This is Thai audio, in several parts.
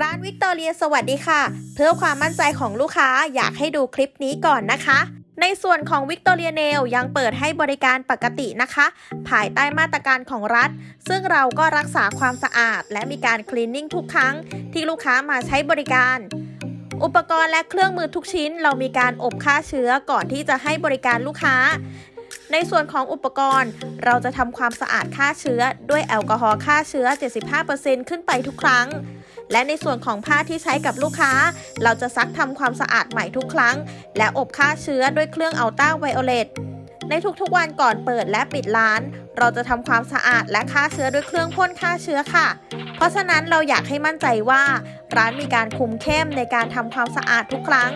ร้านวิกตอเรียสวัสดีค่ะ เพื่อความมั่นใจของลูกค้าอยากให้ดูคลิปนี้ก่อนนะคะ ในส่วนของวิกตอเรียเนลยังเปิดให้บริการปกตินะคะ ภายใต้มาตรการของรัฐ ซึ่งเราก็รักษาความสะอาด และมีการคลีนนิ่งทุกครั้ง ที่ลูกค้ามาใช้บริการ อุปกรณ์และเครื่องมือทุกชิ้น เรามีการอบฆ่าเชื้อก่อนที่จะให้บริการลูกค้า ในส่วนของอุปกรณ์ เราจะทำความสะอาดฆ่าเชื้อ ด้วยแอลกอฮอล์ฆ่าเชื้อ 75%ขึ้นไปทุกครั้ง และในส่วนของผ้าที่ใช้กับลูกค้า เราจะซักทำความสะอาดใหม่ทุกครั้ง และอบฆ่าเชื้อด้วยเครื่องอัลต้าไวโอเลตในทุกๆวันก่อนเปิดและปิดร้าน เราจะทำความสะอาดและฆ่าเชื้อด้วยเครื่องพ่นฆ่าเชื้อค่ะ เพราะฉะนั้นเราอยากให้มั่นใจว่า ร้านมีการคุมเข้มในการทำความสะอาดทุกครั้ง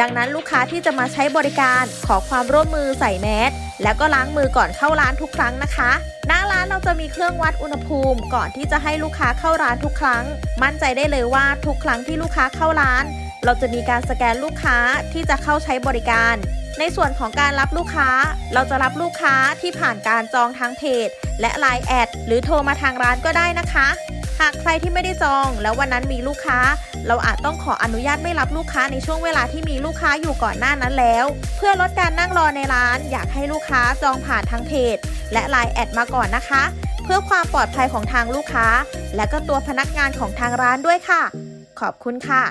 ดังนั้นลูกค้าที่จะมาใช้บริการขอความร่วมมือใส่แมสแล้วก็ล้างมือก่อนเข้าร้านทุกครั้งนะคะหน้าร้านเราจะมีเครื่องวัดอุณหภูมิ ก่อนที่จะให้ลูกค้าเข้าร้านทุกครั้ง มั่นใจได้เลยว่าทุกครั้งที่ลูกค้าเข้าร้าน เราจะมีการสแกนลูกค้าที่จะเข้าใช้บริการ ในส่วนของการรับลูกค้า เราจะรับลูกค้าที่ผ่านการจองทางเพจ และ Line แอดหรือโทรมาทางร้านก็ได้นะคะ หากใครที่ไม่ได้จอง แล้ววันนั้นมีลูกค้า เราอาจต้องขออนุญาตไม่รับลูกค้าในช่วงเวลาที่มีลูกค้าอยู่ก่อนหน้านั้นแล้ว เพื่อลดการนั่งรอในร้าน อยากให้ลูกค้าจองผ่านทางเพจ และไลน์แอดมาก่อนนะคะ เพื่อความปลอดภัยของทางลูกค้า และก็ตัวพนักงานของทางร้านด้วยค่ะ ขอบคุณค่ะ